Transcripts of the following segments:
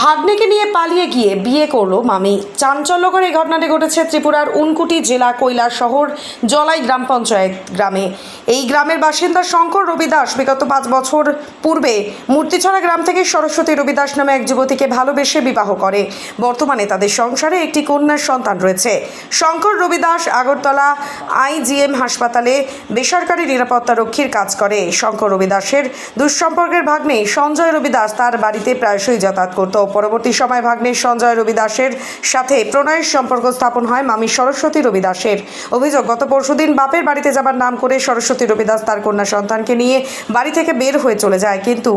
ভাগ্নেকে নিয়ে পালিয়ে গিয়ে বিয়ে করল মামি। চাঞ্চল্যকর এই ঘটনাটি ঘটেছে ত্রিপুরার উনকুটি জেলা কৈলাস শহর জলাই গ্রাম পঞ্চায়েত গ্রামে। এই গ্রামের বাসিন্দা শঙ্কর রবি দাস বিগত পাঁচ বছর পূর্বে মূর্তিছড়া গ্রাম থেকে সরস্বতী রবি দাস নামে এক যুবতীকে ভালোবেসে বিবাহ করে। বর্তমানে তাদের সংসারে একটি কন্যার সন্তান রয়েছে। শঙ্কর রবি দাস আগরতলা আইজিএম হাসপাতালে বেসরকারি নিরাপত্তা রক্ষীর কাজ করে। শঙ্কর রবি দাসের দুঃসম্পর্কের ভাগ্নে সঞ্জয় রবি দাস তার বাড়িতে প্রায়শই যাতায়াত করত। পরবর্তী সময় ভাগ্নে সঞ্জয় রবি দাসের সাথে প্রণয়ের সম্পর্ক স্থাপন হয় মামি সরস্বতী রবি দাসের অভিযোগ, গত পরশুদিন বাপের বাড়িতে যাবার নাম করে সরস্বতী রবি দাস তার কন্যা সন্তানকে নিয়ে বাড়ি থেকে বের হয়ে চলে যায়, কিন্তু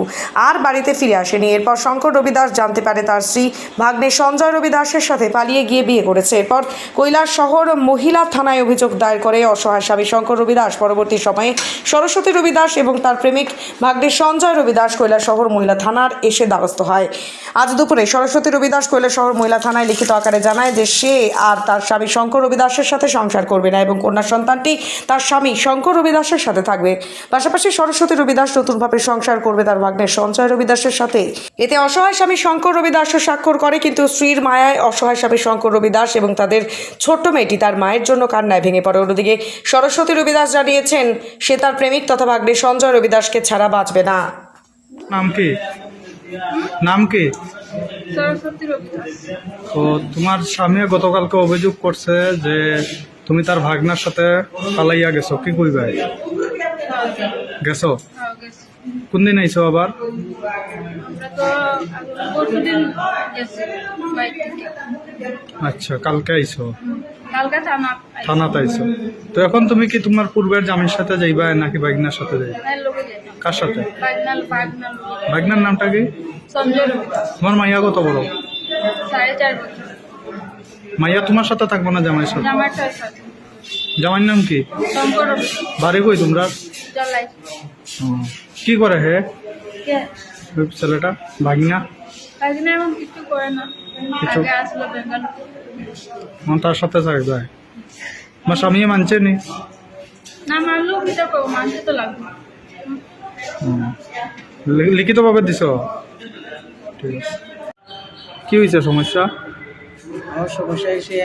আর বাড়িতে ফিরে আসেনি। এরপর শঙ্কর রবি দাস জানতে পারে তার স্ত্রী ভাগ্নে সঞ্জয় রবি দাসের সাথে পালিয়ে গিয়ে বিয়ে করেছে। এরপর কৈলাস শহর মহিলা থানায় অভিযোগ দায়ের করে অসহায় স্বামী শঙ্কর রবি দাস পরবর্তী সময়ে সরস্বতী রবি দাস এবং তার প্রেমিক ভাগ্নে সঞ্জয় রবি দাস কৈলাস শহর মহিলা থানার এসে দ্বারস্থ হয়। আজ দুপুরে সরস্বতী রবিদাস দাস শহর মহিলা থানায় লিখিত আকারে জানায় যে সে আর তার স্বামী শঙ্কর রবিদাসের সাথে সংসার করবে না এবং কন্যা সন্তানটি তার স্বামী শঙ্কর রবিদাসের সাথে থাকবে। পাশাপাশি সরস্বতী রবিদাস নতুনভাবে সংসার করবে, তার ভাগ্নের সঞ্চয় রবিদাসের সাথে। এতে অসহায় স্বামী শঙ্কর রবি দাসও স্বাক্ষর করে, কিন্তু স্ত্রীর মায়ায় অসহায় স্বামী শঙ্কর রবিদাস এবং তাদের ছোট্ট মেয়েটি তার মায়ের জন্য কান্নায় ভেঙে পড়ে। অন্যদিকে সরস্বতী রবিদাস জানিয়েছেন, সে তার প্রেমিক তথা ভাগ্নে সঞ্জয় রবিদাসকে ছাড়া বাঁচবে না। নাম কি? নাম কি? তো তোমার স্বামী গতকালকে অভিযোগ করছে যে তুমি তার ভাগনার সাথে পালাইয়া গেছো কি কইবা? গেছো? হ্যাঁ, গেছি। কোন দিন আইছো আবার? আচ্ছা কালকে আইছো? থানাতে আইছো। তো এখন তুমি কি তোমার পূর্বের জামির সাথে যাইবা নাকি ভাগনার সাথে যাইবা? হ্যাঁ। কার সাথে? ভাগনার নামটা কি? তোমার মাইয়া কত বড়? মাইয়া তোমার সাথে থাকব না জামাইয়ের সাথে? জামাইয়ের নাম কি? বাড়ি কই তোমরা? কি করে হে? ছেলেটা? ভাগনা কিছু করে না। তার সাথে থাকবে আমার স্বামী মানছে নি? না মানলেও কিটা করব মানতে তো লাগবে। লিখিত ভাবে দিছ? ঠিক আছে। কি হয়েছে সমস্যা? আমার সমস্যা হয়েছে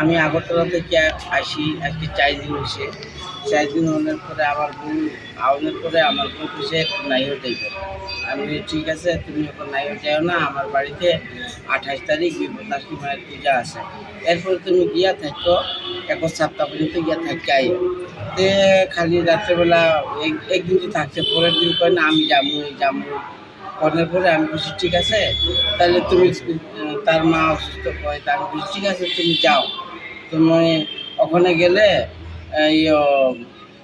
আমি আগরতলা থেকে আসি, আজকে চাই দিন হয়েছে চার দিন হওয়ার পরে আমার বোন আওয়ানোর পরে আমার বোন খুশি নাইও যাইব। আমি ঠিক আছে, তুমি এখন নাইও যাও না, আমার বাড়িতে আঠাশ তারিখ বিপদাসী মায়ের পূজা আছে। এরপরে তুমি গিয়া থাকো এখন সাতটা পর্যন্ত গিয়া থাকি আই তে খালি রাত্রেবেলা এক- একদিন তো থাকছে, পরের দিন কয়, না, আমি যাব যাব করার পরে আমি বলছি, ঠিক আছে, তাহলে তুমি তার মা অসুস্থ হয় তা আমি বলছি, ঠিক আছে, তুমি যাও। তুমি ওখানে গেলে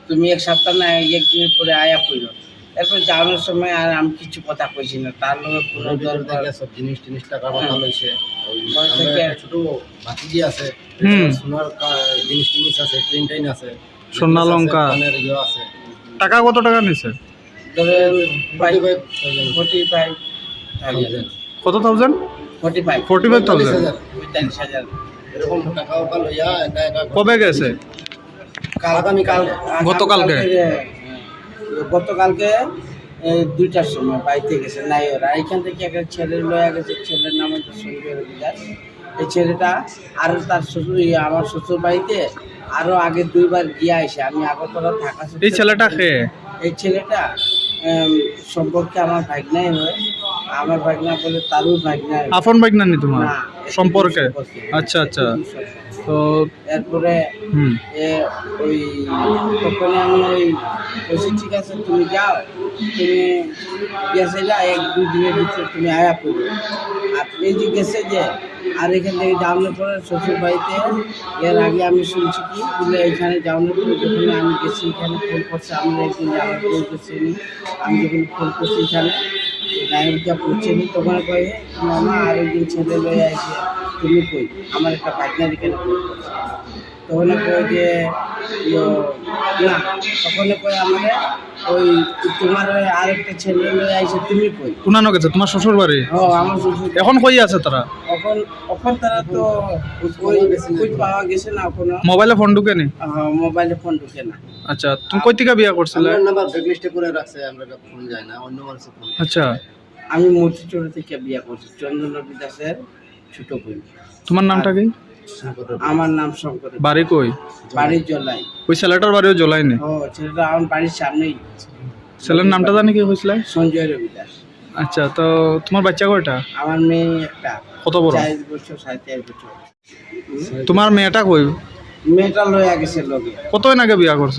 তুমি এক সপ্তাহ না একদিনের পরে আয়া পড়ো এরপর যাওয়ানোর সময় আর আমি কিছু কথা কইছি না। তার লগে পুরো দরবার সব জিনিস টিনিস টাকা কথা হ্যাঁ। লইছে ওই থেকে- একটা ছোট ভাতিজি আছে সোনার জিনিস টিনিস আছে ট্রেন ট্রেন আছে। সোনা লঙ্কা। ইয়ে আছে। টাকা কত টাকা নিছে? Forty five thousand। কত thousand forty five forty five thousand হাজার। পঁয়তাল্লিশ হাজার। এরকম টাকা ওকা লইয়া একা একা কবে গেছে? আগামীকাল। গতকালকে? গতকালকে দুইটার সময় বাড়িতে গেছে নাই ওরা এখান থেকে একটা ছেলে লয়ে গেছে ছেলের নাম হচ্ছে সঞ্জয় রবিদাস এই ছেলেটা আর তার শ্বশুর ইয়ে, আমার শ্বশুর বাড়িতে আরও আগে দুইবার গিয়ে আসে আমি আগরতলা থাকা এই ছেলেটা এই ছেলেটা সম্পর্কে আমার ভাগনাই হয় আমার ভাগনা বলে তারও ভাগনাই আপন বাইক না নি তোমার সম্পর্কে। আচ্ছা আচ্ছা। তো এরপরে হুম। এ ওই তখন আমি ওই বলছি ঠিক আছে তুমি যাও। তুমি গেছে যা এক দুই দিনের ভিতরে তুমি আয়া করবে আর এই যে গেছে যে আর এখান থেকে যাওয়ানোর পরে শ্বশুর বাড়িতে এর আগে আমি শুনছি কি বলে এখানে যাওয়ানোর পরে যখন আমি গেছি এখানে ফোন করছে আমরা একদিন আমার বউ গেছি আমি যখন ফোন করছি এখানে নায়কটা পড়ছেনি তখন কয়ে মামা আর একদিন ছেলে লয়ে আসে তুমি কই? আমার একটা পার্টনার কেন তখন কয় যে না তখন কয় আমাদের ওই তোমার আর আরেকটা ছেলে লয়ে আইসে তুমি কই? কোন গেছে তোমার শ্বশুর বাড়ি ও আমার শ্বশুর এখন কই আছে তারা? এখন এখন তারা তো ওই পাওয়া গেছে না এখনও মোবাইলে ফোন ঢুকে নি? মোবাইলে ফোন ঢুকে না। আচ্ছা তুমি কই থেকে বিয়া করছিলে? আমার নাম্বার ব্ল্যাকলিস্টে করে রাখছে আমরা ফোন যায় না অন্য মানুষের ফোন আচ্ছা। আমি মূর্তিচুর থেকে বিয়ে করছি চন্দ্র বিদাসের ছোট বোন। তোমার নামটা কি? আমার নাম শঙ্কর বাড়ি কই? বাড়ির জলাই। ওই ছেলেটার বাড়িও জ্বলাই নি? ও ছেলেটা আমার বাড়ির সামনেই। ছেলের নামটা জানি কি হয়েছিল? সঞ্জয় রবিদাস আচ্ছা তো তোমার বাচ্চা কয়টা? আমার মেয়ে একটা। কত বড়? চার বছর সাড়ে চার বছর। তোমার মেয়েটা কই? মেয়েটা লয়ে গেছে লোকে কত আগে বিয়া করছ?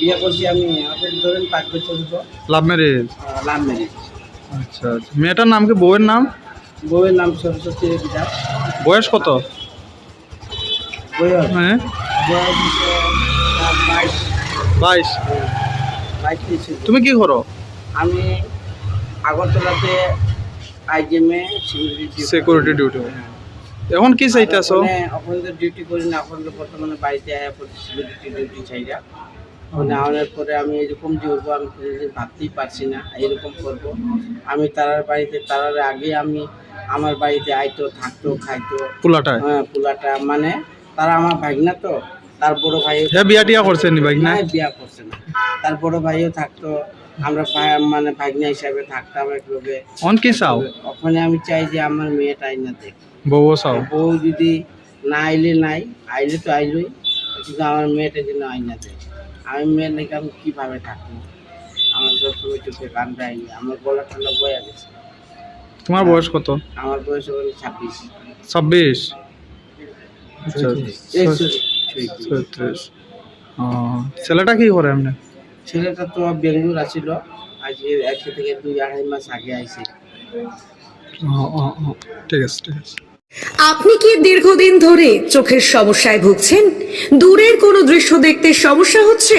বিয়া করছি আমি আমাদের ধরেন পাঁচ বছর লাভ ম্যারেজ লাভ ম্যারেজ আচ্ছা আচ্ছা। মেয়েটার নাম কি? বউয়ের নাম? বউয়ের নাম সরস্বতী রবিদাস বয়স কত? বয়স? হ্যাঁ। বয়স বাইশ। বাইশ। বাইশ তুমি কি করো? আমি আগরতলাতে আইজিএমে সিকিউরিটি ডিউটি এখন কি চাইতেছো? ওখানে তো ডিউটি করি না এখন তো বর্তমানে বাড়িতে সিকিউরিটি ডিউটি চাইরা আনার পরে আমি এরকম হব আমি ভাবতেই পারছি না এরকম করব। আমি তারার বাড়িতে তারার আগে আমি আমার বাড়িতে আইতো থাকতো খাইতো। পোলাটায় হ্যাঁ পোলাটা। মানে তারা আমার ভাগনা তো তার বড় ভাই হ্যাঁ বিয়া টিয়া করছে নি ভাই না বিয়া করছে না। তার বড় ভাইও থাকতো আমরা মানে ভাগনা হিসাবে থাকতাম একভাবে অন কি চাও ওখানে আমি চাই যে আমার মেয়েটাই না দেখ বউ চাও বউ যদি না আইলে নাই আইলে তো আইলই কিন্তু আমার মেয়েটা যেন আইনা দেয় আমি মেয়ের নাকি আমি কীভাবে থাকব? আমার সবসময় চোখে কানটা আইনি আমার গলা ঠান্ডা বয়ে গেছে। তোমার বয়স কত? আমার বয়স হলো ছাব্বিশ। ছাব্বিশ? ছেলেটা কি করে এমনি? ছেলেটা তো বেঙ্গুর আছিল। আজকে এক থেকে দুই আড়াই মাস আগে আইছে। ঠিক আছে ঠিক আছে। আপনি কি দীর্ঘদিন ধরে চোখের সমস্যায় ভুগছেন? দূরের কোনো দৃশ্য দেখতে সমস্যা হচ্ছে?